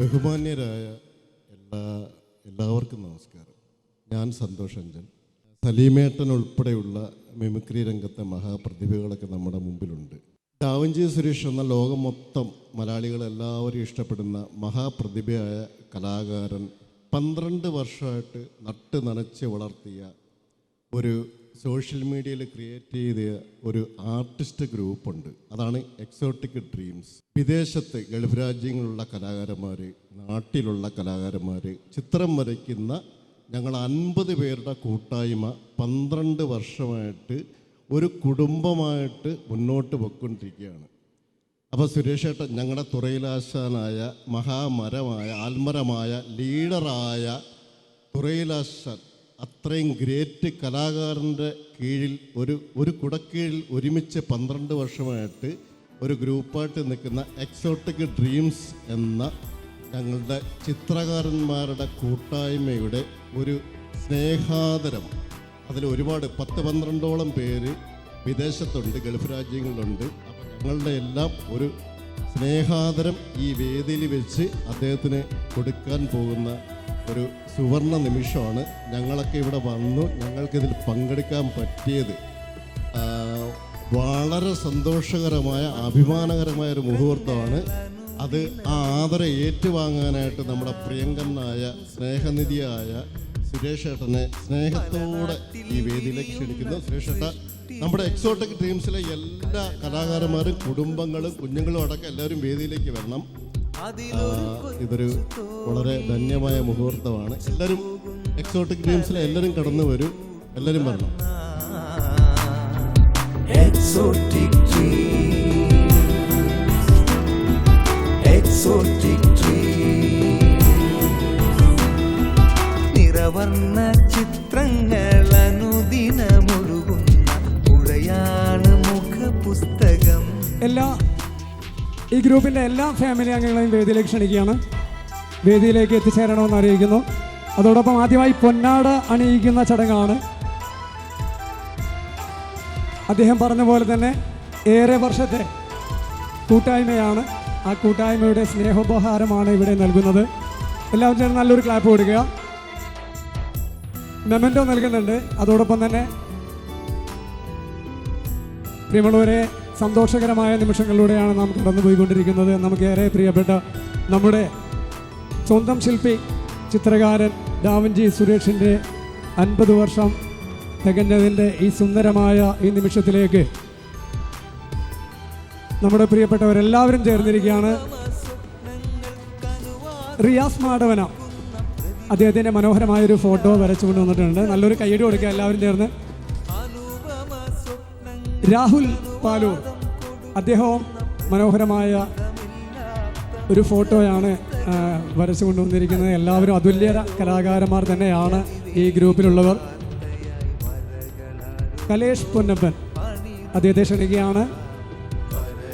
ബഹുമാന്യരായ എല്ലാ എല്ലാവർക്കും നമസ്കാരം. ഞാൻ സന്തോഷ് അഞ്ചൻ. സലീമേട്ടൻ ഉൾപ്പെടെയുള്ള മിമിക്രി രംഗത്തെ മഹാപ്രതിഭകളൊക്കെ നമ്മുടെ മുമ്പിലുണ്ട്. ഡാവഞ്ചി സുരേഷ് എന്ന ലോകം മൊത്തം മലയാളികൾ എല്ലാവരും ഇഷ്ടപ്പെടുന്ന മഹാപ്രതിഭയായ കലാകാരൻ പന്ത്രണ്ട് വർഷമായിട്ട് നട്ട് നനച്ച് വളർത്തിയ ഒരു സോഷ്യൽ മീഡിയയിൽ ക്രിയേറ്റ് ചെയ്ത ഒരു ആർട്ടിസ്റ്റ് ഗ്രൂപ്പുണ്ട് അതാണ് എക്സോട്ടിക് ഡ്രീംസ് വിദേശത്ത് ഗൾഫ് രാജ്യങ്ങളിലുള്ള കലാകാരന്മാർ നാട്ടിലുള്ള കലാകാരന്മാർ ചിത്രം വരയ്ക്കുന്ന ഞങ്ങൾ അൻപത് പേരുടെ കൂട്ടായ്മ പന്ത്രണ്ട് വർഷമായിട്ട് ഒരു കുടുംബമായിട്ട് മുന്നോട്ട് പൊയ്ക്കൊണ്ടിരിക്കുകയാണ്. അപ്പോൾ സുരേഷ് ഏട്ടൻ ഞങ്ങളുടെ തുറയിലാശാനായ മഹാമരമായ ആൽമരമായ ലീഡറായ തുറയിലാശാൻ അത്രയും ഗ്രേറ്റ് കലാകാരന്റെ കീഴിൽ ഒരു ഒരു കുടക്കീഴിൽ ഒരുമിച്ച് പന്ത്രണ്ട് വർഷമായിട്ട് ഒരു ഗ്രൂപ്പായിട്ട് നിൽക്കുന്ന എക്സോട്ടിക് ഡ്രീംസ് എന്ന ഞങ്ങളുടെ ചിത്രകാരന്മാരുടെ കൂട്ടായ്മയുടെ ഒരു സ്നേഹാദരം. അതിൽ ഒരുപാട് പത്ത് പന്ത്രണ്ടോളം പേര് വിദേശത്തുണ്ട് ഗൾഫ് രാജ്യങ്ങളിലുണ്ട്. അപ്പോൾ ഞങ്ങളുടെ എല്ലാം ഒരു സ്നേഹാദരം ഈ വേദിയിൽ വെച്ച് അദ്ദേഹത്തിന് കൊടുക്കാൻ പോകുന്ന ഒരു സുവർണ നിമിഷമാണ്. ഞങ്ങളൊക്കെ ഇവിടെ വന്നു. ഞങ്ങൾക്കിതിൽ പങ്കെടുക്കാൻ പറ്റിയത് വളരെ സന്തോഷകരമായ അഭിമാനകരമായ ഒരു മുഹൂർത്തമാണ്. അത് ആ ആദരം ഏറ്റുവാങ്ങാനായിട്ട് നമ്മുടെ പ്രിയങ്കനായ സ്നേഹനിധിയായ സുരേഷ് ഏട്ടനെ സ്നേഹത്തോടെ ഈ വേദിയിലേക്ക് ക്ഷണിക്കുന്നു. സുരേഷ് ഏട്ട നമ്മുടെ എക്സോട്ടിക് ഡ്രീംസിലെ എല്ലാ കലാകാരന്മാരും കുടുംബങ്ങളും കുഞ്ഞുങ്ങളും അടക്കം എല്ലാവരും വേദിയിലേക്ക് വരണം. ഇതൊരു വളരെ ധന്യമായ മുഹൂർത്തമാണ്. എല്ലാവരും എക്സോട്ടിക് ഡ്രീംസിലെ എല്ലാവരും കടന്നു വരും. എല്ലാവരും പറഞ്ഞു എക്സോട്ടിക് dreams. നിറവർണ ചിത്രങ്ങൾ അനുദിനമൊഴുകുന്ന പുഴയാണ് മുഖപുസ്തകം. എല്ലാ ഈ ഗ്രൂപ്പിന്റെ എല്ലാ ഫാമിലി അംഗങ്ങളെയും വേദിയിലേക്ക് ക്ഷണിക്കുകയാണ്. വേദിയിലേക്ക് എത്തിച്ചേരണമെന്ന് അറിയിക്കുന്നു. അതോടൊപ്പം ആദ്യമായി പൊന്നാട അണിയിക്കുന്ന ചടങ്ങാണ്. അദ്ദേഹം പറഞ്ഞ പോലെ തന്നെ ഏറെ വർഷത്തെ കൂട്ടായ്മയാണ്. ആ കൂട്ടായ്മയുടെ സ്നേഹോപഹാരമാണ് ഇവിടെ നൽകുന്നത്. എല്ലാവരും നല്ലൊരു ക്ലാപ്പ് കൊടുക്കുക. മെമന്റോ നൽകുന്നുണ്ട്. അതോടൊപ്പം തന്നെ പ്രിയമുള്ളവരെ സന്തോഷകരമായ നിമിഷങ്ങളിലൂടെയാണ് നാം കടന്നുപോയിക്കൊണ്ടിരിക്കുന്നത്. നമുക്ക് ഏറെ പ്രിയപ്പെട്ട നമ്മുടെ സ്വന്തം ശില്പി ചിത്രകാരൻ ഡാവൻജി സുരേഷിന്റെ അൻപത് വർഷം തികഞ്ഞതിന്റെ ഈ സുന്ദരമായ ഈ നിമിഷത്തിലേക്ക് നമ്മുടെ പ്രിയപ്പെട്ടവരെല്ലാവരും ചേർന്നിരിക്കുകയാണ്. റിയാസ് മാടവന അദ്ദേഹത്തിന്റെ മനോഹരമായൊരു ഫോട്ടോ വരച്ചു കൊണ്ടുവന്നിട്ടുണ്ട് നല്ലൊരു കയ്യടി കൊടുക്കുക എല്ലാവരും ചേർന്ന്. രാഹുൽ പാലൂർ അദ്ദേഹവും മനോഹരമായ ഒരു ഫോട്ടോയാണ് വരച്ചു കൊണ്ടുവന്നിരിക്കുന്നത് എല്ലാവരും അതുല്യ കലാകാരന്മാർ തന്നെയാണ് ഈ ഗ്രൂപ്പിലുള്ളവർ. കലേഷ് പൊന്നപ്പൻ അദ്ദേഹത്തെ ക്ഷണിക്കുകയാണ്.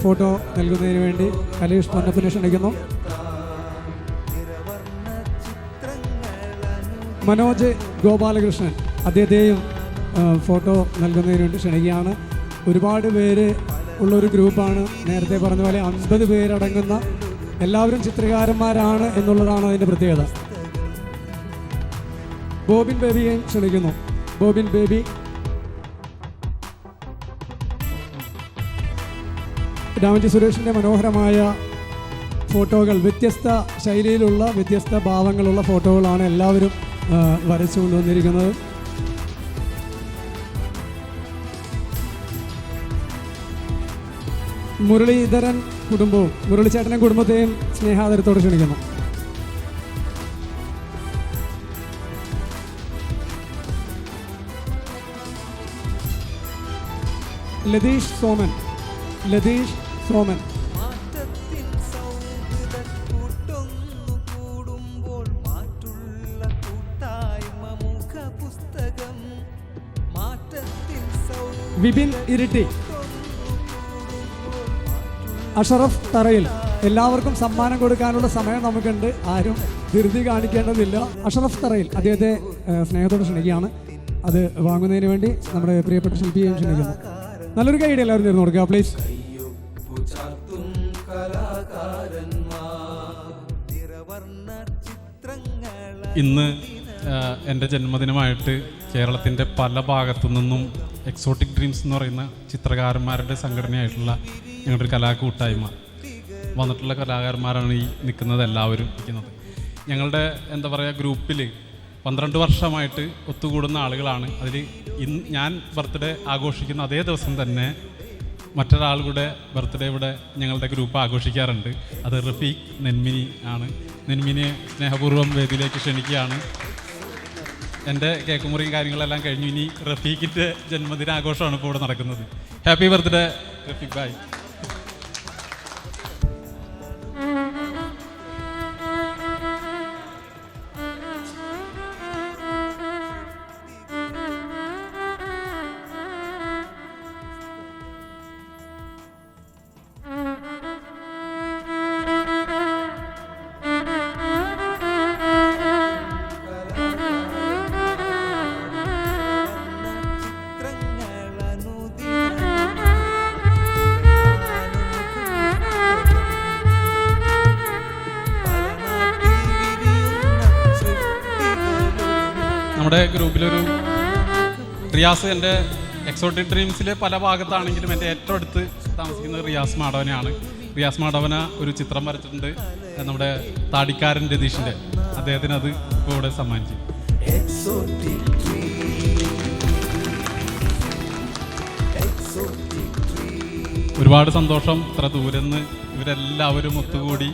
ഫോട്ടോ നൽകുന്നതിന് വേണ്ടി കലേഷ് പൊന്നപ്പനെ ക്ഷണിക്കുന്നു. മനോജ് ഗോപാലകൃഷ്ണൻ അദ്ദേഹത്തെയും ഫോട്ടോ നൽകുന്നതിന് വേണ്ടി ക്ഷണിക്കുകയാണ്. ഒരുപാട് പേര് ഉള്ളൊരു ഗ്രൂപ്പാണ് നേരത്തെ പറഞ്ഞ പോലെ അൻപത് പേരടങ്ങുന്ന എല്ലാവരും ചിത്രകാരന്മാരാണ് എന്നുള്ളതാണ് അതിന്റെ പ്രത്യേകത. ബോബിൻ ബേബിയെ ക്ഷണിക്കുന്നു. Bobbin baby. രാമജി സുരേഷിന്റെ മനോഹരമായ ഫോട്ടോകൾ വ്യത്യസ്ത ശൈലിയിലുള്ള വ്യത്യസ്ത ഭാവങ്ങളുള്ള ഫോട്ടോകളാണ് എല്ലാവരും വരച്ചു കൊണ്ടുവന്നിരിക്കുന്നത് മുരളീധരൻ കുടുംബവും മുരളിച്ചേട്ടനും കുടുംബത്തെയും സ്നേഹാദരത്തോടെ ക്ഷണിക്കുന്നു. ലതീഷ് സോമൻ ലതീഷ് സോമൻ. വിപിൻ സൗഹൃദ അഷറഫ് തറയിൽ എല്ലാവർക്കും സമ്മാനം കൊടുക്കാനുള്ള സമയം നമുക്കുണ്ട്. ആരും ധൃതി കാണിക്കേണ്ടതില്ല. അഷറഫ് തറയിൽ അദ്ദേഹത്തെ സ്നേഹത്തോട് ക്ഷണിക്കുകയാണ്. അത് വാങ്ങുന്നതിന് വേണ്ടി നമ്മുടെ പ്രിയപ്പെട്ട ശില്പിയെയും ക്ഷണിക്കുന്നു. നല്ലൊരു കൈയുടെ എല്ലാവരും തരുന്നു കൊടുക്കുക പ്ലീസ് ഇന്ന് എന്റെ ജന്മദിനമായിട്ട് കേരളത്തിന്റെ പല ഭാഗത്തു നിന്നും എക്സോട്ടിക് ഡ്രീംസ് എന്ന് പറയുന്ന ചിത്രകാരന്മാരുടെ സംഘടനയായിട്ടുള്ള ഞങ്ങളുടെ ഒരു കലാകൂട്ടായ്മ വന്നിട്ടുള്ള കലാകാരന്മാരാണ് ഈ നിൽക്കുന്നത് എല്ലാവരും നിൽക്കുന്നത് ഞങ്ങളുടെ എന്താ പറയുക ഗ്രൂപ്പിൽ പന്ത്രണ്ട് വർഷമായിട്ട് ഒത്തുകൂടുന്ന ആളുകളാണ്. അതിൽ ഇന്ന് ഞാൻ ബർത്ത്ഡേ ആഘോഷിക്കുന്ന അതേ ദിവസം തന്നെ മറ്റൊരാളുടെ ബർത്ത്ഡേ ഇവിടെ ഞങ്ങളുടെ ഗ്രൂപ്പ് ആഘോഷിക്കാറുണ്ട്. അത് റഫീഖ് നെന്മിനി ആണ്. നെന്മിനിയെ സ്നേഹപൂർവം വേദിയിലേക്ക് ക്ഷണിക്കുകയാണ്. എന്റെ കേക്കുമുറിയും കാര്യങ്ങളെല്ലാം കഴിഞ്ഞു. ഇനി റഫീഖിന്റെ ജന്മദിനാഘോഷമാണ് ഇപ്പോൾ ഇവിടെ നടക്കുന്നത്. ഹാപ്പി ബർത്ത്ഡേ റഫീഖ് ബായ് നമ്മുടെ ഗ്രൂപ്പിലൊരു റിയാസ് എന്റെ എക്സോട്ടിക് ഡ്രീംസിലെ പല ഭാഗത്താണെങ്കിലും എന്റെ ഏറ്റവും അടുത്ത് താമസിക്കുന്നത് റിയാസ് മാടവനാണ് റിയാസ് മാടവന ഒരു ചിത്രം വരച്ചിട്ടുണ്ട് നമ്മുടെ താടിക്കാരൻ രതീഷിന്റെ. അദ്ദേഹത്തിന് അത് ഇപ്പോൾ ഇവിടെ സമ്മാനിച്ചു. ഒരുപാട് സന്തോഷം ഇത്ര ദൂരെ നിന്ന് ഇവരെല്ലാവരും ഒത്തുകൂടി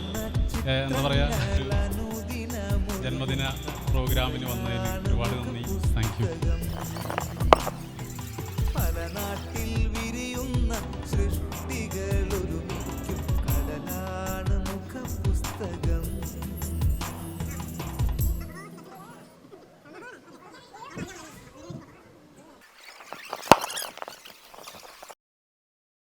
എന്താ പറയുക ജന്മദിന പ്രോഗ്രാമിന് വന്നതിന് ഒരുപാട് നന്ദി. Thank you